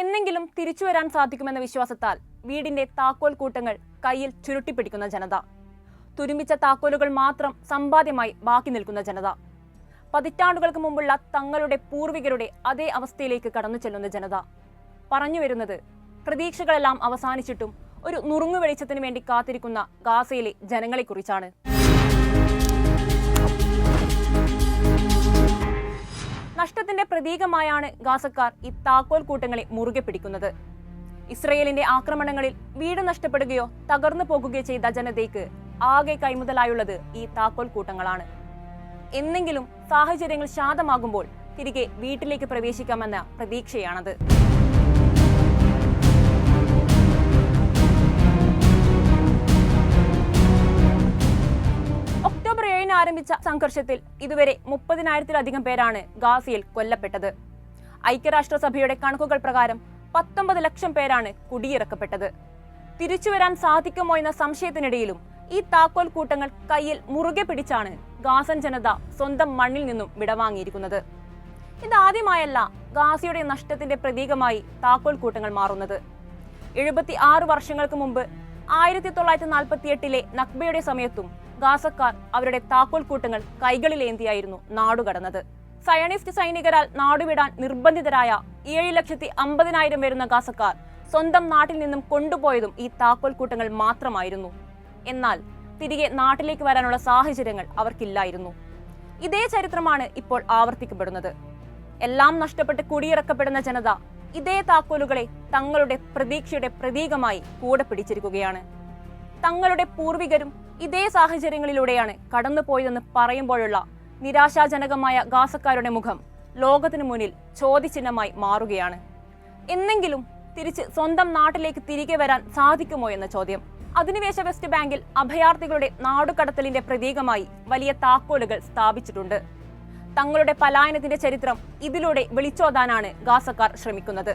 എന്നെങ്കിലും തിരിച്ചു വരാൻ സാധിക്കുമെന്ന വിശ്വാസത്താൽ വീടിന്റെ താക്കോൽ കൂട്ടങ്ങൾ കയ്യിൽ ചുരുട്ടിപ്പിടിക്കുന്ന ജനത. തുരുമിച്ച താക്കോലുകൾ മാത്രം സമ്പാദ്യമായി ബാക്കി നിൽക്കുന്ന ജനത. പതിറ്റാണ്ടുകൾക്ക് മുമ്പുള്ള തങ്ങളുടെ പൂർവികരുടെ അതേ അവസ്ഥയിലേക്ക് കടന്നു ചെല്ലുന്ന ജനത. പറഞ്ഞു വരുന്നത് പ്രതീക്ഷകളെല്ലാം അവസാനിച്ചിട്ടും ഒരു നുറുങ്ങു വെളിച്ചത്തിന് വേണ്ടി കാത്തിരിക്കുന്ന ഗാസയിലെ ജനങ്ങളെക്കുറിച്ചാണ്. നഷ്ടത്തിന്റെ പ്രതീകമായാണ് ഗാസക്കാർ ഈ താക്കോൽ കൂട്ടങ്ങളെ മുറുകെ പിടിക്കുന്നത്. ഇസ്രയേലിന്റെ ആക്രമണങ്ങളിൽ വീട് നഷ്ടപ്പെടുകയോ തകർന്നു പോകുകയോ ചെയ്ത ജനതയ്ക്ക് ആകെ കൈമുതലായുള്ളത് ഈ താക്കോൽ കൂട്ടങ്ങളാണ്. എന്നെങ്കിലും സാഹചര്യങ്ങൾ ശാന്തമാകുമ്പോൾ തിരികെ വീട്ടിലേക്ക് പ്രവേശിക്കാമെന്ന പ്രതീക്ഷയാണത്. ആരംഭിച്ച സംഘർഷത്തിൽ ഇതുവരെ മുപ്പതിനായിരത്തിലധികം പേരാണ് ഗാസയിൽ കൊല്ലപ്പെട്ടത്. ഐക്യരാഷ്ട്രസഭയുടെ കണക്കുകൾ പ്രകാരം പത്തൊമ്പത് ലക്ഷം പേരാണ് കുടിയിറക്കപ്പെട്ടത്. തിരിച്ചുവരാൻ സാധിക്കുമോ എന്ന സംശയത്തിനിടയിലും ഈ താക്കോൽ കൂട്ടങ്ങൾ കയ്യിൽ മുറുകെ പിടിച്ചാണ് ഗാസൻ ജനത സ്വന്തം മണ്ണിൽ നിന്നും വിടവാങ്ങിയിരിക്കുന്നത്. ഇതാദ്യമായല്ല ഗാസയുടെ നഷ്ടത്തിന്റെ പ്രതീകമായി താക്കോൽ കൂട്ടങ്ങൾ മാറുന്നത്. എഴുപത്തി ആറ് വർഷങ്ങൾക്ക് മുമ്പ് ആയിരത്തി തൊള്ളായിരത്തി നാൽപ്പത്തി എട്ടിലെ നക്ബയുടെ സമയത്തും ഗാസക്കാർ അവരുടെ താക്കോൽ കൂട്ടങ്ങൾ കൈകളിലേന്തിയായിരുന്നു നാടുകടന്നത്. സയണിസ്റ്റ് സൈനികരാൽ നാടുവിടാൻ നിർബന്ധിതരായ ഏഴ് ലക്ഷത്തി അമ്പതിനായിരം വരുന്ന ഗാസക്കാർ സ്വന്തം നാട്ടിൽ നിന്നും കൊണ്ടുപോയതും ഈ താക്കോൽ കൂട്ടങ്ങൾ മാത്രമായിരുന്നു. എന്നാൽ തിരികെ നാട്ടിലേക്ക് വരാനുള്ള സാഹചര്യങ്ങൾ അവർക്കില്ലായിരുന്നു. ഇതേ ചരിത്രമാണ് ഇപ്പോൾ ആവർത്തിക്കപ്പെടുന്നത്. എല്ലാം നഷ്ടപ്പെട്ട് കുടിയിറക്കപ്പെടുന്ന ജനത ഇതേ താക്കോലുകളെ തങ്ങളുടെ പ്രതീക്ഷയുടെ പ്രതീകമായി കൂടെ പിടിച്ചിരിക്കുകയാണ്. തങ്ങളുടെ പൂർവികരും ഇതേ സാഹചര്യങ്ങളിലൂടെയാണ് കടന്നുപോയതെന്ന് പറയുമ്പോഴുള്ള നിരാശാജനകമായ ഗാസക്കാരുടെ മുഖം ലോകത്തിനു മുന്നിൽ ചോദ്യചിഹ്നമായി മാറുകയാണ്. എന്നെങ്കിലും തിരിച്ച് സ്വന്തം നാട്ടിലേക്ക് തിരികെ വരാൻ സാധിക്കുമോ എന്ന ചോദ്യം. അധിനിവേശ വെസ്റ്റ് ബാങ്കിൽ അഭയാർത്ഥികളുടെ നാടുകടത്തലിന്റെ പ്രതീകമായി വലിയ താക്കോലുകൾ സ്ഥാപിച്ചിട്ടുണ്ട്. തങ്ങളുടെ പലായനത്തിന്റെ ചരിത്രം ഇതിലൂടെ വിളിച്ചോതാനാണ് ഗാസക്കാർ ശ്രമിക്കുന്നത്.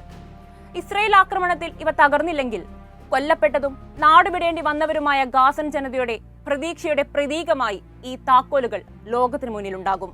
ഇസ്രയേൽ ആക്രമണത്തിൽ ഇവ തകർന്നില്ലെങ്കിൽ കൊല്ലപ്പെട്ടതും നാടുവിടേണ്ടി വന്നവരുമായ ഗാസൻ ജനതയുടെ പ്രതീക്ഷയുടെ പ്രതീകമായി ഈ താക്കോലുകൾ ലോകത്തിനു മുന്നിലുണ്ടാകും.